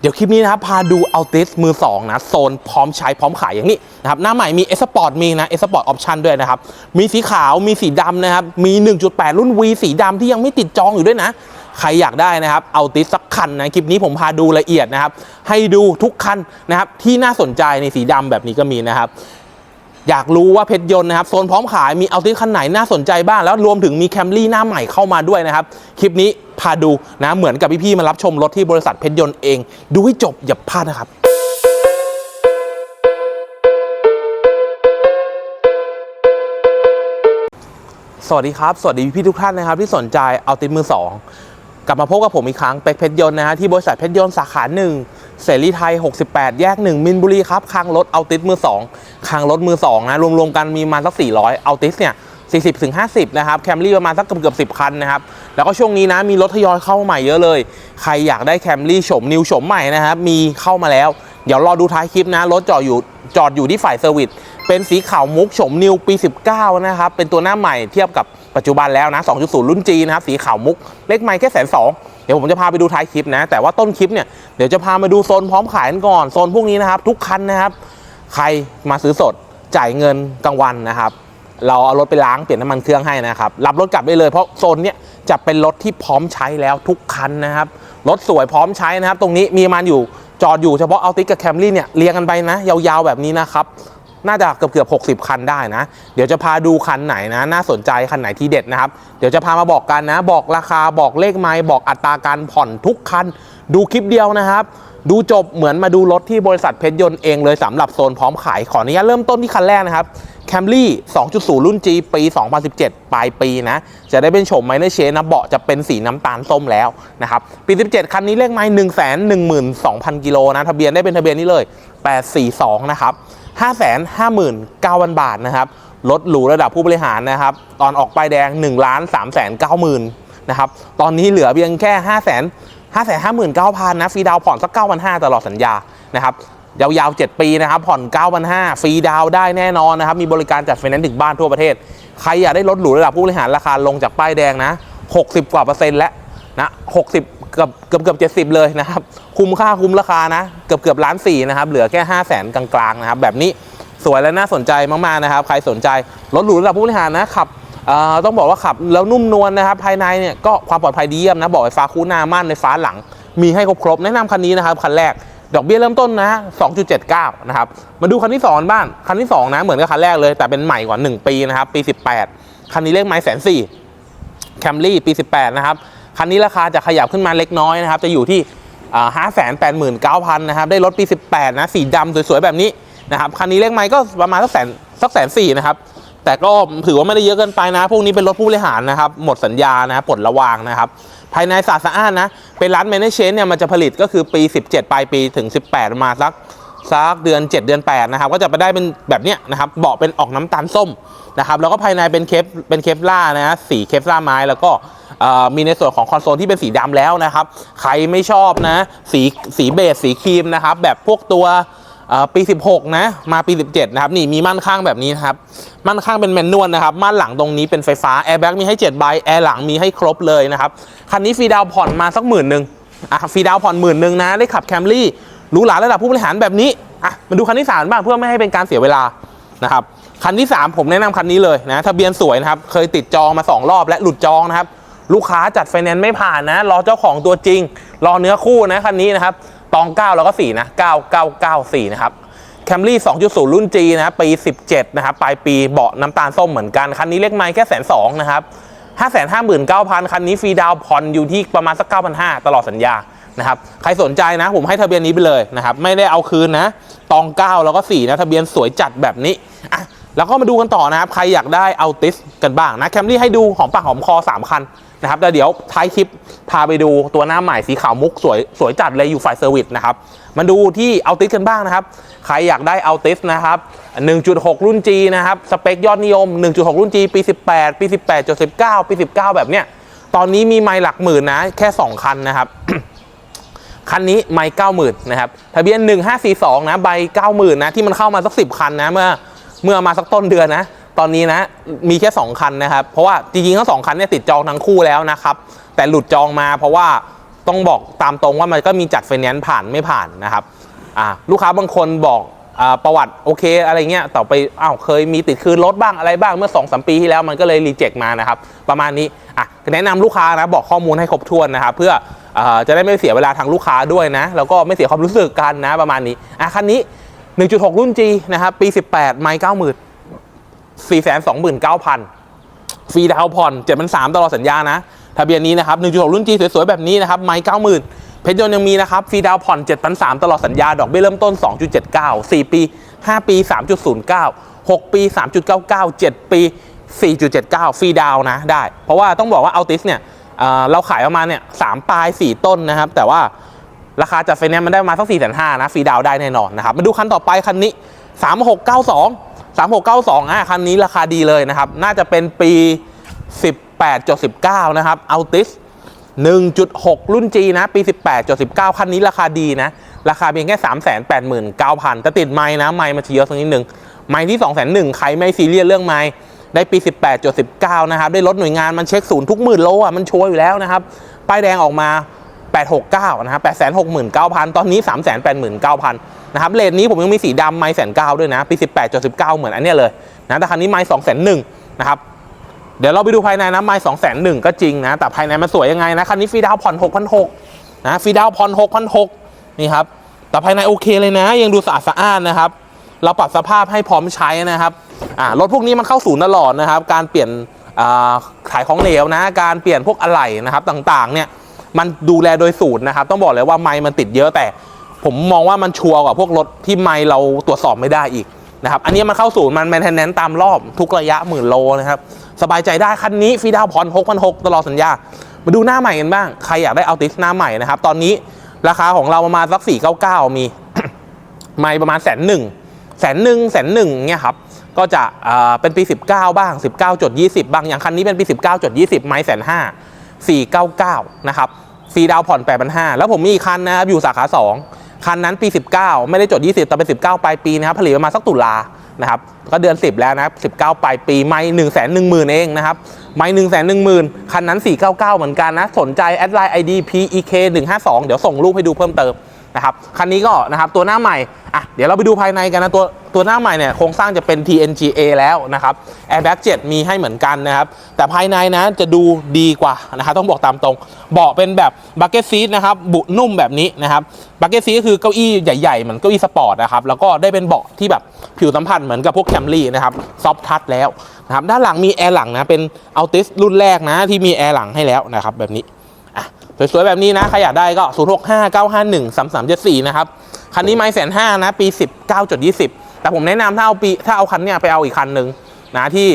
เดี๋ยวคลิปนี้นะครับพาดูอัลติสมือ 2 นะ โซนพร้อมใช้พร้อมขายอย่างนี้นะครับหน้าใหม่มี S Sport มีนะ S Sport Option ด้วยนะครับ มีสีขาวมีสีดำนะครับ มี 1.8 รุ่น V สีดำที่ยังไม่ติดจองอยู่ด้วยนะ ใครอยากได้นะครับ เอาติสสักคันนะ คลิปนี้ผมพาดูละเอียดนะครับ ให้ดูทุกคันนะครับที่น่าสนใจในสีดำแบบนี้ก็มีนะครับ อยากรู้ว่าเพชรยนต์นะครับโซนพร้อมขายมีเอาติสคันไหนน่าสนใจบ้างแล้วรวมถึงมีแคมรี่หน้าใหม่เข้ามาด้วยนะครับ คลิปนี้พาดูนะเหมือนกับพี่ๆมารับชมรถที่บริษัทเพชรยนต์เอง ดูให้จบอย่าพลาดนะครับสวัสดีครับ สวัสดีพี่ทุกท่านนะครับ ที่สนใจเอาติสมือสองกลับมาพบกับผมอีกครั้งเป็กเพชรยนต์นะฮะที่บริษัทเพชรยนต์สาขาหนึ่ง เสรีไทย 68 แยก 1 มินบุรีครับคางรถเอาติสมือ 2คางรถมือ 2 นะ รวมๆกันมีมาสัก 400 เอาติสเนี่ย 40ถึง50 นะครับ แคมรี่ประมาณสักเกือบเกือบ10 คันนะครับ แล้วก็ช่วงนี้นะ มีรถทยอยเข้ามาใหม่เยอะเลย ใครอยากได้แคมรี่โฉมนิวโฉมใหม่นะครับ มีเข้ามาแล้ว เดี๋ยวรอดูท้ายคลิปนะ รถจอดอยู่จอดอยู่ที่ฝ่ายเซอร์วิส เป็นสีขาวมุกโฉมนิวปี 19 นะครับ เป็นตัวหน้าใหม่เทียบกับปัจจุบันแล้วนะ 2.0 รุ่น G นะครับ สีขาวมุก เลขไมค์แค่แสนสองเดี๋ยวผมจะพาไปดูท้ายคลิปนะ แต่ว่าต้นคลิปเนี่ย เดี๋ยวจะพามาดูโซนพร้อมขายกันก่อน โซนพวกนี้นะครับ ทุกคันนะครับ ใครมาซื้อสดจ่ายเงินกลางวันนะครับ เราเอารถไปล้างเปลี่ยนน้ำมันเครื่องให้นะครับ รับรถกลับได้เลย เพราะโซนเนี้ยจะเป็นรถที่พร้อมใช้แล้วทุกคันนะครับ รถสวยพร้อมใช้นะครับ ตรงนี้มีมันอยู่จอดอยู่เฉพาะเอาติกับแคมรี่เนี่ยเรียงกันไปนะ ยาวๆแบบนี้นะครับ น่าจะเกือบเกือบ60คันได้นะ เดี๋ยวจะพาดูคันไหนนะ น่าสนใจคันไหนที่เด็ดนะครับ เดี๋ยวจะพามาบอกกันนะ บอกราคาบอกเลขไมล์บอกอัตราการผ่อนทุกคัน ดูคลิปเดียวนะครับ ดูจบเหมือนมาดูรถที่บริษัทเพชรยนต์เองเลยสำหรับโซนพร้อมขายขออนุญาตเริ่มต้นที่คันแรกนะครับ Camry 2.0 รุ่น G ปี 2017 ปลายปีนะ จะได้เป็นโฉมไมเนอร์เชนนะ เบาะจะเป็นสีน้ำตาลส้มแล้วนะครับ ปี 17 คันนี้เลขไมล์1 1 2 0 0 0 กิโลนะ ทะเบียนได้เป็นทะเบียนนี้เลย 842 นะครับ 559,000 บาทนะครับรถหรูระดับผู้บริหารนะครับ ตอนออกป้ายแดง1ล้าน3 9 0 0 0 0นะครับ ตอนนี้เหลือเพียงแค่5 5 5 5 9 0 0 0นะฟรีดาวผ่อนสัก 9,500ตลอดสัญญานะครับยาวๆ 7 ปีนะครับ ผ่อน 9,500ฟรีดาวได้แน่นอนนะครับ มีบริการจัดไฟแนนซ์ถึงบ้านทั่วประเทศ ใครอยากได้รถหรูระดับผู้บริหารราคาลงจากป้ายแดงนะ 60 กว่าเปอร์เซ็นต์แล้ว นะ60เกือบเกือบเกือบ70เลยนะครับ คุ้มค่าคุ้มราคานะ เกือบเกือบล้านสี่นะครับ เหลือแค่5 0 0 0 0 0กลางๆนะครับ แบบนี้สวยและน่าสนใจมากๆนะครับ ใครสนใจรถหรูระดับผู้บริหารนะขับต้องบอกว่าขับแล้วนุ่มนวลนะครับ ภายในเนี่ยก็ความปลอดภัยดีเยี่ยมนะบอกไฟฟ้าคู่หน้าม่านไฟฟ้าหลัง มีให้ครบๆแนะนำคันนี้นะครับคันแรกดอกเบี้ยเริ่มต้นนะ 2.79 นะครับ มาดูคันที่2กันบ้าง คันที่ 2 นะ เหมือนกับคันแรกเลย แต่เป็นใหม่กว่า 1 ปีนะครับ ปี 18 คันนี้เลขไม้แสนสี่แคมรี่ปี 18 นะครับ คันนี้ราคาจะขยับขึ้นมาเล็กน้อยนะครับ จะอยู่ที่ห้าแสนแปดหมื่นเก้าพันนะครับ ได้รถปี 18 นะ สีดำสวยๆ แบบนี้นะครับ คันนี้เลขไม้ก็ประมาณสักแสนสักแสนสี่นะครับ แต่ก็ถือว่าไม่ได้เยอะเกินไปนะ พวกนี้เป็นรถผู้บริหารนะครับ หมดสัญญานะปลดระวางนะครับ ภายในสะอาดสะอานนะ เป็นร้านแมเนจเชนเนี่ยมันจะผลิตก็คือปี 17 ปลายปีถึง 18 มาสัก สักเดือน 7 เดือน8นะครับก็จะไปได้เป็นแบบเนี้ยนะครับเบาะเป็นออกน้ำตาลส้มนะครับแล้วก็ภายในเป็นเคฟเป็นเคฟล่านะฮะสีเคฟล่าไม้แล้วก็มีในส่วนของคอนโซลที่เป็นสีดำแล้วนะครับ ใครไม่ชอบนะ สีสีเบจสีครีมนะครับ แบบพวกตัวปี 16 นะ มาปี 17 นะครับ นี่มีม่านข้างแบบนี้นะครับ ม่านข้างเป็นแมนนวลนะครับ ม่านหลังตรงนี้เป็นไฟฟ้า แอร์แบ็กมีให้ 7 ใบ แอร์หลังมีให้ครบเลยนะครับ คันนี้ฟรีดาวผ่อนมาสักหมื่นหนึ่งอะฟรีดาวผ่อนหมื่นหนึ่งนะ ได้ขับแคมรี่ หรูหราระดับผู้บริหารแบบนี้อะมาดูคันที่3บ้างเพื่อไม่ให้เป็นการเสียเวลานะครับคันที่ 3 ผมแนะนำคันนี้เลยนะทะเบียนสวยนะครับเคยติดจองมา 2 รอบและหลุดจองนะครับลูกค้าจัดไฟแนนซ์ไม่ผ่านนะ รอเจ้าของตัวจริง รอเนื้อคู่นะคันนี้นะครับตอง 9 แล้วก็4นะ9994 นะครับแคมรี่2.0 รุ่น G นะครับปี 17 นะครับปลายปีเบาะน้ำตาลส้มเหมือนกัน คันนี้เลขไม้แค่แสนสองนะครับ559,000 คันนี้ฟรีดาวผ่อนอยู่ที่ประมาณสัก 9,500 ตลอดสัญญา นะครับใครสนใจนะผมให้ทะเบียนนี้ไปเลยนะครับไม่ได้เอาคืนนะตอง9แล้วก็4นะทะเบียนสวยจัดแบบนี้อะแล้วก็มาดูกันต่อนะครับใครอยากได้เอาติสกันบ้างนะแคมรี่ให้ดูหอมปากหอมคอ3คันนะครับแต่เดี๋ยวท้ายคลิปพาไปดูตัวหน้าใหม่สีขาวมุกสวยสวยจัดเลยอยู่ฝ่ายเซอร์วิสนะครับมาดูที่เอาติสกันบ้างนะครับ ใครอยากได้เอาติสนะครับ 1.6 รุ่น G นะครับ สเปคยอดนิยม 1.6 รุ่น G ปี 18 ปี 18.19 ปี 19 แบบเนี้ยตอนนี้มีไมล์หลักหมื่นนะ แค่ 2 คันนะครับ คันนี้ไม่เก้าหมื่นนะครับทะเบียน 1542 นะใบ90,000นะที่มันเข้ามาสัก10คันนะเมื่อเมื่อมาสักต้นเดือนนะ ตอนนี้นะมีแค่ 2 คันนะครับ เพราะว่าจริงๆทั้งสองคันเนี่ยติดจองทั้งคู่แล้วนะครับ แต่หลุดจองมาเพราะว่าต้องบอกตามตรงว่ามันก็มีจัดไฟแนนซ์ผ่านไม่ผ่านนะครับอ่าลูกค้าบางคนบอกอาประวัติโอเคอะไรเงี้ยต่อไปอ้าวเคยมีติดคืนรถบ้างอะไรบ้างเมื่อ2อสปีที่แล้วมันก็เลยรีเจ็คมานะครับ ประมาณนี้อะแนะนำลูกค้านะบอกข้อมูลให้ครบถ้วนนะครับเพื่อ จะได้ไม่เสียเวลาทางลูกค้าด้วยนะ แล้วก็ไม่เสียความรู้สึกกันนะประมาณนี้อะคันนี้ 1.6 รุ่น G นะครับปี 18 ไม่90,000 429,000ฟรีดาวผ่อน7,300ตลอดสัญญานะ ทะเบียนนี้นะครับ 1.6 รุ่น G สวยๆ แบบนี้นะครับไม่90,000 เพชรยนต์ยังมีนะครับฟรีดาวผ่อน7,300ตลอดสัญญา ดอกเบี้ยเริ่มต้น 2.79 4 ปี 5 ปี 3.09 6 ปี 3.99 7 ปี 4.79 ฟรีดาวน์นะได้ เพราะว่าต้องบอกว่าอัลติสเนี่ย เราขายประมาณเนี่ยสามปลาย4ต้นนะครับ แต่ว่าราคาจัดไฟแนนซ์มันได้มาสัก4 5 0 0 0นห้านะฟรีดาวได้แน่นอนนะครับมาดูคันต่อไปคันนี้3692 3692อะคันนี้ราคาดีเลยนะครับ น่าจะเป็นปี18.19นะครับ Altis 1.6 รุ่น G นะ ปี 18.19 คันนี้ราคาดีนะ ราคาเพียงแค่ 389,000แต่ติดไม้นะ ไม้มาทียอะสักนิดหนึ่งไม้ที่ 201,000ใครไม่ซีเรียสเรื่องไม้ ได้ปี 18.19 นะครับ ได้รถหน่วยงานมันเช็คศูนย์ทุกหมื่นโลอะมันชัวร์อยู่แล้วนะครับ ป้ายแดงออกมา 869 นะครับ869,000 ตอนนี้ 389,000 นะครับ เลนนี้ผมยังมีสีดำไม้แสนเก้าด้วยนะ ปี 18.19 เหมือนอันนี้เลยนะแต่คันนี้ไม้2 0 0 0 0นะครับเดี๋ยวเราไปดูภายในนะไม้2 0 0 0 0ก็จริงนะ แต่ภายในมันสวยยังไงนะ คันนี้ฟรีดาวผ่อน6,600นะฟรีดาวผ่อน6,600นี่ครับ แต่ภายในโอเคเลยนะ ยังดูสะอาดสะอ้านนะครับ เราปรับสภาพให้พร้อมใช้นะครับรถพวกนี้มันเข้าศูนย์ตลอดนะครับ การเปลี่ยนอ่าขายของเหลวนะ การเปลี่ยนพวกอะไหล่นะครับต่างๆ เนี่ยมันดูแลโดยศูนย์นะครับ ต้องบอกเลยว่าไม้มันติดเยอะแต่ ผมมองว่ามันชัวร์กว่าพวกรถที่ไม้เราตรวจสอบไม่ได้อีกนะครับ อันนี้มันเข้าศูนย์มันแมนเทนแนนตามรอบทุกระยะหมื่นโลนะครับ สบายใจได้คันนี้ฟีดาวน์ผ่อน6,600ตลอดสัญญา มาดูหน้าใหม่กันบ้าง ใครอยากได้เอัลติสหน้าใหม่นะครับ ตอนนี้ราคาของเราประมาณสัก499มี ไม่ประมาณแสนหนึ่ง แสนหนึ่งแสนหนึ่งเนี่ยครับก็จะเป็นปี 19 บ้าง 19.20บ้างอย่างคันนี้เป็นปี 19.20 ไม้แสนห้า499 นะครับฟรีดาวผ่อน 8,500 แล้วผมมีอีคันนะครับอยู่สาขา 2 คันนั้นปี 19 ไม่ได้จด 20 แต่เป็น 19 ปลายปีนะครับผลิตประมาณสักตุลานะครับก็เดือน 10 แล้วนะครับ19 ปลายปี ไม่1 1 0 0 0 0 เองนะครับ ไม่1 1 0 0 0 คันนั้น 499 เหมือนกันนะ สนใจ แอดไลน์ ID PEK 152 เดี๋ยวส่งรูปให้ดูเพิ่มเติม นะครับคันนี้ก็นะครับตัวหน้าใหม่อะเดี๋ยวเราไปดูภายในกันนะตัวตัวหน้าใหม่เนี่ยโครงสร้างจะเป็น TNGA แล้วนะครับ Airbag 7 มีให้เหมือนกันนะครับ แต่ภายในนะจะดูดีกว่านะครับต้องบอกตามตรง เบาะเป็นแบบบักเก็ตซีทนะครับ บุนุ่มแบบนี้นะครับบักเก็ตซีก็คือเก้าอี้ใหญ่ๆ เหมือนเก้าอี้สปอร์ตนะครับ แล้วก็ได้เป็นเบาะที่แบบผิวสัมผัสเหมือนกับพวกแคมรี่นะครับ ซอฟทัชแล้วนะครับ ด้านหลังมีแอร์หลังนะ เป็นอัลติสรุ่นแรกนะที่มีแอร์หลังให้แล้วนะครับแบบนี้ สวยๆแบบนี้นะใครอยากได้ก็ 0 6 5 9 5 1 3 3 7 4 นะครับ คันนี้ไม่แสนห้านะปี 19.20 แต่ผมแนะนำถ้าเอาปีถ้าเอาคันเนี้ยไปเอาอีกคันหนึ่งนะที่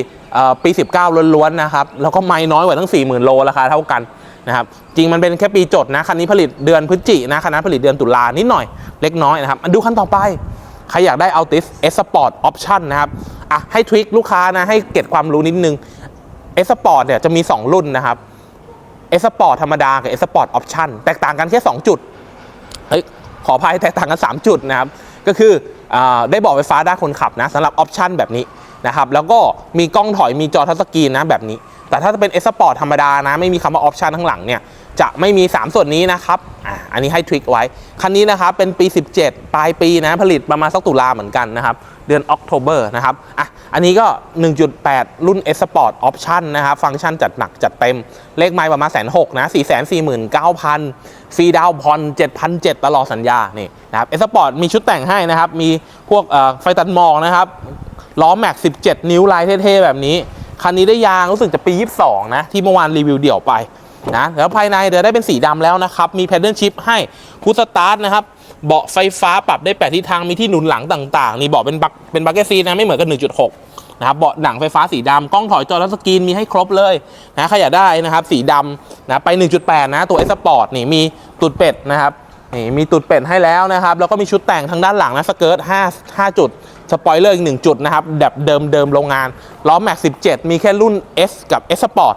ปี 19ล้วนๆนะครับ แล้วก็ไม่น้อยกว่าทั้ง 40,000 โลราคาเท่ากันนะครับจริงมันเป็นแค่ปีจดนะคันนี้ผลิตเดือนพฤศจินะคันนั้นผลิตเดือนตุลานิดหน่อยเล็กน้อยนะครับมาดูคันต่อไป ใครอยากได้ Altis S Sport Option นะครับอะให้ทริคลูกค้านะให้เก็บความรู้นิดนึง S Sport เนี่ยจะมี 2 รุ่นนะครับ เอสปอร์ตธรรมดากับเอสปอร์ตออปชั่นแตกต่างกันแค่ 2 จุดเฮ้ยขออภัยแตกต่างกัน 3 จุดนะครับ ก็คืออได้บอกไฟฟ้าด้านคนขับนะสำหรับออปชั่นแบบนี้นะครับแล้วก็มีกล้องถอยมีจอทัชสกรีนนะแบบนี้ แต่ถ้าจะเป็นเอสปอร์ตธรรมดานะไม่มีคำว่าออปชั่นข้างหลังเนี่ย จะไม่มี 3 ส่วนนี้นะครับอะอันนี้ให้ทริคไว้ คันนี้นะครับเป็นปี 17 ปลายปีนะผลิตประมาณสักตุลาเหมือนกันนะครับ เดือนออกโทเบอร์นะครับอะอันนี้ก็ 1.8 รุ่น S Sport Option นะครับ ฟังก์ชันจัดหนักจัดเต็ม เลขไม้ประมาณแสนหกนะ4 4 9 0 0 0ฟรีดาวน์ผ่อน7,700 ตลอดสัญญา นี่นะครับ S Sport มีชุดแต่งให้นะครับ มีพวกเอ่อไฟตัดหมอกนะครับ ล้อแม็ก 17 นิ้วลายเท่ๆแบบนี้ คันนี้ได้ยางรู้สึกจะปี 22 นะ ที่เมื่อวานรีวิวเดี่ยวไป นะแล้วภายในเดี๋ยวได้เป็นสีดำแล้วนะครับ มีแพดเดิลชิพให้พุทสตาร์ทนะครับ เบาะไฟฟ้าปรับได้แปดทิศทางมีที่หนุนหลังต่างๆ นี่เบาะเป็นบักเป็นบักเก็ตซีนะไม่เหมือนกับ1.6นะครับเบาะหนังไฟฟ้าสีดำกล้องถอยจอทัชสกรีนมีให้ครบเลยนะใครอยากได้นะครับสีดำนะไป 1.8 นะตัว S Sport นี่มีตุดเป็ดนะครับนี่มีตุดเป็ดให้แล้วนะครับ แล้วก็มีชุดแต่งทางด้านหลังนะสเกิร์ต5 5 จุด สปอยเลอร์อีก 1 จุดนะครับแบบเดิมเดิมโรงงานล้อแม็ก17 มีแค่รุ่น S กับ S Sport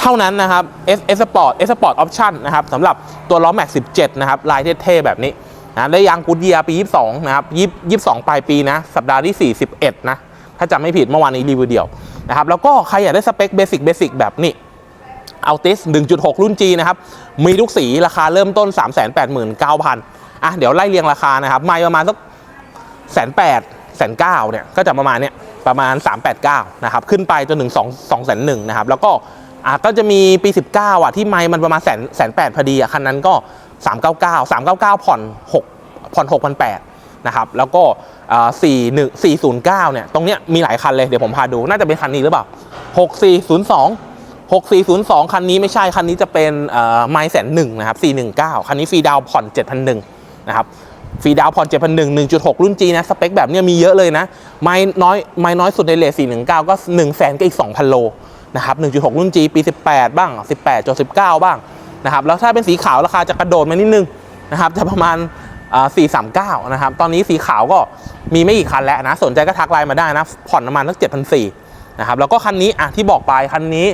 เท่านั้นนะครับ S S Sport S Sport Option นะครับสำหรับตัวล้อแม็ก17 นะครับ ลายเท่ๆแบบนี้นะได้ยางกูดเยียปี 22 นะครับ 22 ปลายปีนะ สัปดาห์ที่ 41 นะ ถ้าจำไม่ผิดเมื่อวานนี้รีวิวเดียวนะครับ แล้วก็ใครอยากได้สเปคเบสิกเบสิกแบบนี้ Altis 1.6 รุ่น G นะครับ มีทุกสีราคาเริ่มต้น 389,000 อะ เดี๋ยวไล่เรียงราคานะครับ ไม่ประมาณสักแสนแปดแสนเก้าเนี่ย ก็จะประมาณเนี้ยประมาณ 389 นะครับ ขึ้นไปจนถึง2 2แสนหนึ่งนะครับ แล้วก็ อะก็จะมีปี 19 อะที่ไม่มันประมาณแสนแสนแปดพอดีอะคันนั้นก็ 399 399 ผ่อน 6 ผ่อน 6,800นะครับแล้วก็สี่หนึ่งสี่ศูนย์เก้าเนี่ยตรงเนี้ยมีหลายคันเลยเดี๋ยวผมพาดูน่าจะเป็นคันนี้หรือเปล่า6402 6402คันนี้ไม่ใช่คันนี้จะเป็นไมล์แสนหนึ่งนะครับ419คันนี้ฟรีดาวผ่อน7,001นะครับฟรีดาวน์ผ่อน7,001 1.6รุ่น G นะสเปคแบบเนี้ยมีเยอะเลยนะไม่น้อยไม่น้อยสุดในเลท419ก็1 0 0 0 0 0ก็อีก2,000โล นะครับ 1.6 รุ่น G ปี 18 บ้าง 18จ19 บ้างนะครับ แล้วถ้าเป็นสีขาวราคาจะกระโดดมานิดนึงนะครับจะประมาณอ่า439 นะครับ ตอนนี้สีขาวก็มีไม่กี่คันแล้วนะ สนใจก็ทักไลน์มาได้นะ ผ่อนประมาณสัก7,400นะครับ แล้วก็คันนี้อะที่บอกไปคันนี้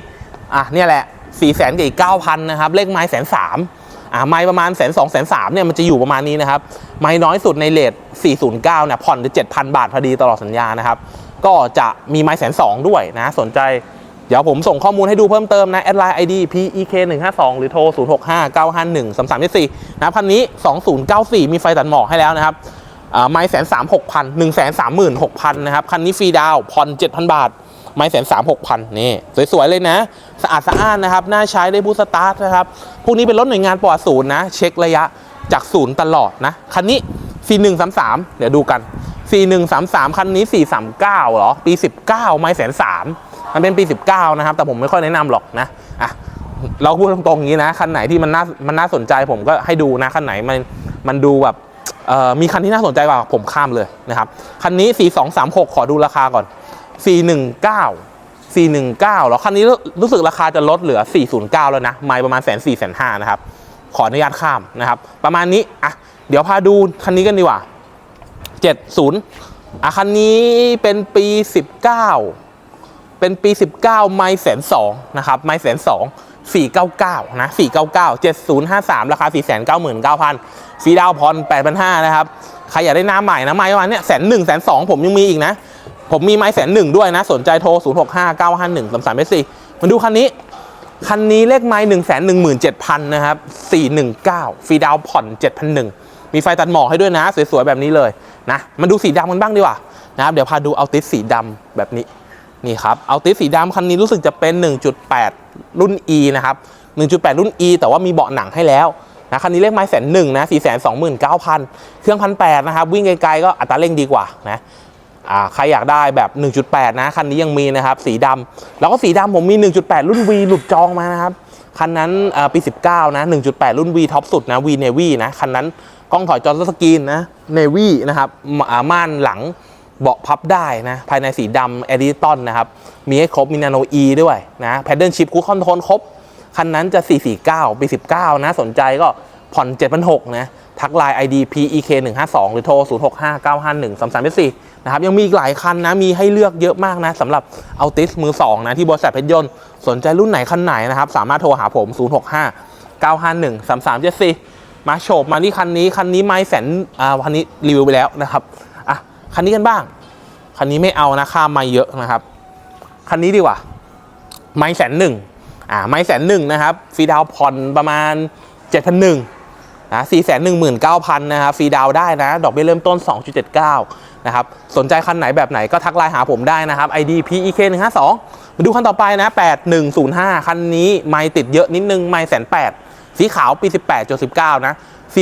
อะเนี่ยแหละ4ี่แสนกับอีกเก้าพันนะครับ เลขไม้แสนสามอะไม้ประมาณแสนสองแสนสามเนี่ยมันจะอยู่ประมาณนี้นะครับ ไม้น้อยสุดในเลท409เนี่ยผ่อนจะ7,000 บาทพอดีตลอดสัญญานะครับ ก็จะมีไม้แสนสองด้วยนะ สนใจ เดี๋ยวผมส่งข้อมูลให้ดูเพิ่มเติมนะแอดไลน์ ID PEK 1 5 2หรือโทร0 6 5 9 5 1 3 3 7 4นะครับคันนี้2094มีไฟตัดหมอกให้แล้วนะครับไม้แสนสามหกพันหนึ่งแสนสามหมื่นหกพันนะครับ คันนี้ฟรีดาวผ่อน7,000บาท ไม้แสนสามหกพันนี่ สวย ๆ เลยนะ สะอาดสะอ้านนะครับ น่าใช้ได้บูสตาร์ทนะครับ พวกนี้เป็นรถหน่วยงานปลอดศูนย์นะ เช็คระยะจากศูนย์ตลอดนะ คันนี้4133เดี๋ยวดูกัน4133คันนี้439เก้าหรอ ปี19ไม้แสนสาม มันเป็นปี 19 นะครับ แต่ผมไม่ค่อยแนะนำหรอกนะอะเราพูดตรงๆอย่างนี้นะคันไหนที่มันน่ามันน่าสนใจผมก็ให้ดูนะคันไหนมันมันดูแบบมีคันที่น่าสนใจกว่าผมข้ามเลยนะครับคันนี้ 4236 ขอดูราคาก่อน 419 419เหรอคันนี้รู้สึกราคาจะลดเหลือ 409 แล้วนะไม่ประมาณแสนสี่แสนห้านะครับ ขออนุญาตข้ามนะครับ ประมาณนี้อะเดี๋ยวพาดูคันนี้กันดีกว่า 70อะคันนี้เป็นปี 19 เป็นปี 19 ไม่แสนสองนะครับไม่แสนสอง499นะ499 7053 ราคา 499,900ฟรีดาวน์ผ่อน8,500นะครับ ใครอยากได้หน้าใหม่นะไม้ประมาณเนี้ยแสนหนึ่งแสนสองผมยังมีอีกนะ ผมมีไม้แสนหนึ่งด้วยนะ สนใจโทร 0 6 5 9 5 1 3 3 4มาดูคันนี้ คันนี้เลขไม้1 1 7 0 0 0 นะครับ 419ฟรีดาวผ่อน 7,001 มีไฟตัดหมอกให้ด้วยนะ สวยๆ แบบนี้เลยนะ มาดูสีดำกันบ้างดีกว่านะครับ เดี๋ยวพาดูเอาติสสีดำแบบนี้ นี่ครับเอาติสสีดำคันนี้รู้สึกจะเป็น 1.8 รุ่น E นะครับ 1.8 รุ่น E แต่ว่ามีเบาะหนังให้แล้วนะคันนี้เลขไม้แสนหนึ่งนะ4 2 9 0 0 0เครื่องพันแนะครับ วิ่งไกลๆก็อัตราเร่งดีกว่านะอ่าใครอยากได้แบบ 1.8 นะ คันนี้ยังมีนะครับ สีดำแล้วก็สีดำผมมี 1.8 รุ่น V หลุดจองมานะครับ คันนั้นปี 19 นะ 1.8 รุ่น V ท็อปสุดนะ V Navy นะ คันนั้นกล้องถอยจอสกรีนนะ Navy นะครับม่านหลัง เบาะพับได้นะภายในสีดำ e d i t o n นนะครับ มีให้ครบมีนาโน E ด้วยนะ Paddle Shift Cruise Control ครบ คันนั้นจะ 449 ปี 19 นะ สนใจก็ผ่อน7,600นะ ทักไลน์ ID PEK 152หรือโทร 065951334นะครับ ยังมีอีกหลายคันนะ มีให้เลือกเยอะมากนะสำหรับเอาติสมือ 2 นะ ที่บริษัทเพชรยนต์ สนใจรุ่นไหนคันไหนนะครับ สามารถโทรหาผม 065 951 3374มาโฉบมาที่คันนี้ คันนี้ไม่แสนอ่าคันนี้รีวิวไปแล้วนะครับ คันนี้กันบ้าง คันนี้ไม่เอานะค่าไม่เยอะนะครับ คันนี้ดีกว่า ไม่แสนหนึ่งอ่าไม่แสนหนึ่งนะครับฟรีดาวผ่อนประมาณ7,001นะ419,000นะครับฟรีดาวได้นะ ดอกเบี้ยเริ่มต้น 2.79 นะครับ สนใจคันไหนแบบไหนก็ทักไลน์หาผมได้นะครับ ID PEK 152มาดูคันต่อไปนะ 8105 คันนี้ไม่ติดเยอะนิดนึงไม่แสนแปดสีขาวปี 18.19 นะ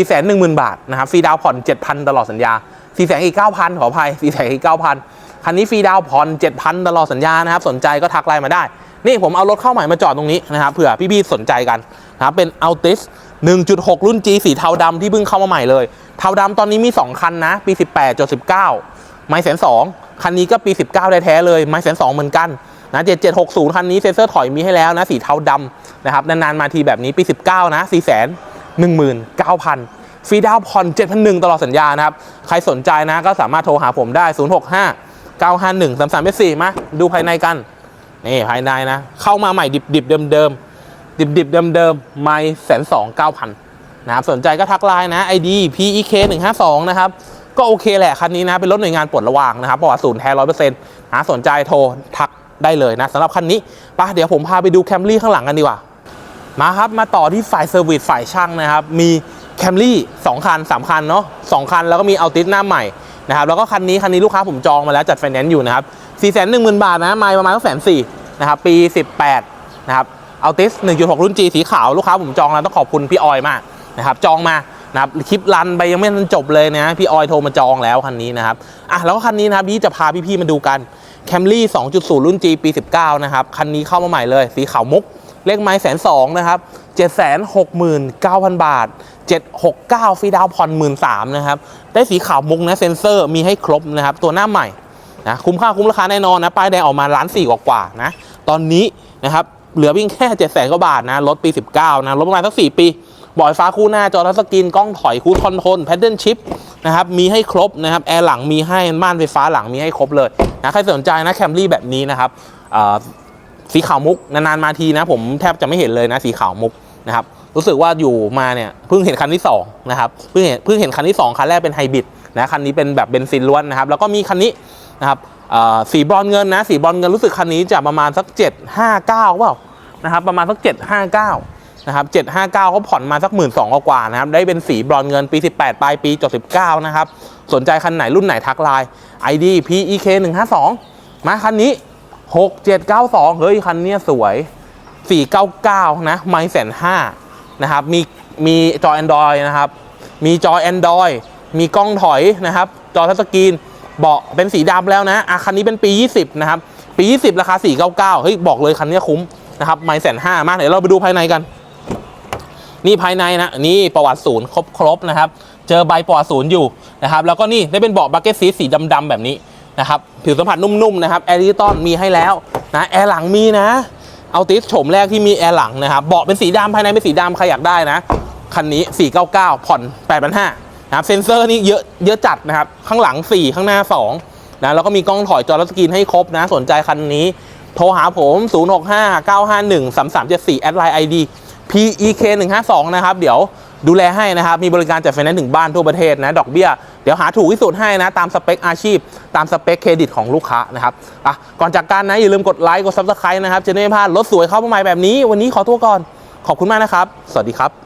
410,000 บาทนะครับฟรีดาวผ่อน 7,000 ตลอดสัญญา 4แสนอีก9,000ขออภัย4แสนอีก9,000คันนี้ฟรีดาวผ่อน7,000ตลอดสัญญานะครับ สนใจก็ทักไลน์มาได้ นี่ผมเอารถเข้าใหม่มาจอดตรงนี้นะครับเผื่อพี่ๆสนใจกันนะครับเป็น Altis 1.6 รุ่น G สีเทาดำที่เพิ่งเข้ามาใหม่เลย เทาดำตอนนี้มี 2 คันนะ ปี 18.19 ไม้แสนสองคันนี้ก็ปี 19แท้ๆเลย ไม้แสนสองเหมือนกันนะ7760 คันนี้เซ็นเซอร์ถอยมีให้แล้วนะ สีเทาดำนะครับ นาน ๆ มาทีแบบนี้ปี 19 นะ4 1 9 0 0 0 ฟรีดาวน์ผ่อน7,001ตลอดสัญญานะครับ ใครสนใจนะก็สามารถโทรหาผมได้ 065 951 334มา ดูภายในกัน นี่ภายในนะ เข้ามาใหม่ดิบๆเดิมๆดิมดิบดิบๆเดิมไม่แสนสองเก้าพันนะครับสนใจก็ทักไลน์นะ ID PEK 152นะครับ ก็โอเคแหละ คันนี้นะ เป็นรถหน่วยงานปลดระวางนะครับประวัติศูนย์แท้ร้อยเปอร์เซ็นต์หาสนใจโทรทักได้เลยนะสำหรับคันนี้ปะเดี๋ยวผมพาไปดูแคมรี่ข้างหลังกันดีกว่า มาครับ มาต่อที่ฝ่ายเซอร์วิสฝ่ายช่างนะครับ มี แคมรี่สองคันสามคันเนาะสองคันแล้วก็มีเอาติสหน้าใหม่นะครับแล้วก็คันนี้คันนี้ลูกค้าผมจองมาแล้วจัดไฟแนนซ์อยู่นะครับ4 1 0 0 0 0บาทนะไม่ประมาณสักแสนสี่นะครับปี18นะครับเอาติส1.6รุ่น G สีขาวลูกค้าผมจองแล้วต้องขอบคุณพี่ออยมากนะครับจองมานะครับคลิปรันไปยังไม่ทันจบเลยนะพี่ออยโทรมาจองแล้วคันนี้นะครับอะแล้วก็คันนี้นะครับพี่จะพาพี่ๆมาดูกันแคมรี่2.0 รุ่น G ปี 19 นะครับ คันนี้เข้ามาใหม่เลย สีขาวมุก เลขไม้แสนสองนะครับ 769,000 บาท 769ฟรีดาวผ่อน13,000นะครับ ได้สีขาวมุกนะเซ็นเซอร์มีให้ครบนะครับ ตัวหน้าใหม่นะคุ้มค่าคุ้มราคาแน่นอนนะ ป้ายแดงออกมาล้านสี่กว่าๆนะ ตอนนี้นะครับเหลือเพียงแค่700,000กว่าบาทนะรถปี 19 นะรถประมาณสัก 4 ปี บอยฟ้าคู่หน้าจอทัชสกรีนกล้องถอยคูดคอนโทรลแพดเดิลชิปนะครับมีให้ครบนะครับแอร์หลังมีให้ม่านไฟฟ้าหลังมีให้ครบเลยนะใครสนใจนะแคมรี่แบบนี้นะครับ สีขาวมุกนานๆมาทีนะ ผมแทบจะไม่เห็นเลยนะสีขาวมุกนะครับรู้สึกว่าอยู่มาเนี่ยเพิ่งเห็นคันที่สองนะครับเพิ่งเห็นเพิ่งเห็นคันที่สองคันแรกเป็นไฮบริดนะคันนี้เป็นแบบเบนซินล้วนนะครับแล้วก็มีคันนี้นะครับเอ่อสีบรอนเงินนะสีบรอนเงินรู้สึกคันนี้จะประมาณสัก 759เปล่านะครับประมาณสัก 759นะครับ759เขาผ่อนมาสัก1 2ื่นกว่านะครับได้เป็นสีบรอนเงินปี 18 ปลายปีจด19นะครับสนใจคันไหนรุ่นไหนทักไลน์ ID PEK 152มาคันนี้ 6792 เฮ้ย คันเนี้ยสวย 499 นะไม่แสนห้านะครับ มีมีจอ Android นะครับ มีจอ Android มีกล้องถอยนะครับ จอทัชสกรีนเบาะเป็นสีดำแล้วนะอะคันนี้เป็นปี 20 นะครับ ปี 20 ราคา 499 เฮ้ย บอกเลยคันนี้คุ้มนะครับไม่แสนห้ามากเดี๋ยวเราไปดูภายในกัน นี่ภายในนะ นี่ประวัติศูนย์ครบครบนะครับ เจอใบประวัติศูนย์อยู่นะครับ แล้วก็นี่ได้เป็นเบาะบักเก็ตซีสีดำๆแบบนี้ นะครับผิวสัมผัสนุ่มๆนะครับแอร์ดิจิตอลมีให้แล้วนะแอร์หลังมีนะ เอาติสโฉมแรกที่มีแอร์หลังนะครับเบาะเป็นสีดำภายในเป็นสีดำใครอยากได้นะคันนี้ 499 ผ่อน 8,500นะครับเซ็นเซอร์นี่เยอะเยอะจัดนะครับ ข้างหลัง 4 ข้างหน้า 2นะแล้วก็มีกล้องถอยจอรัสกรีนให้ครบนะ สนใจคันนี้ โทรหาผม 065 951 3374 แอดไลน์ ID PEK 152นะครับ เดี๋ยว ดูแลให้นะครับ มีบริการจัดไฟแนนซ์ถึงบ้านทั่วประเทศนะ ดอกเบี้ย เดี๋ยวหาถูกที่สุดให้นะ ตามสเปคอาชีพ ตามสเปคเครดิตของลูกค้านะครับ อะ ก่อนจากการนะ อย่าลืมกดไลค์ กดซับสไครต์นะครับ จะได้ไม่พลาดรถสวยเข้ามาใหม่แบบนี้ วันนี้ขอตัวก่อน ขอบคุณมากนะครับ สวัสดีครับ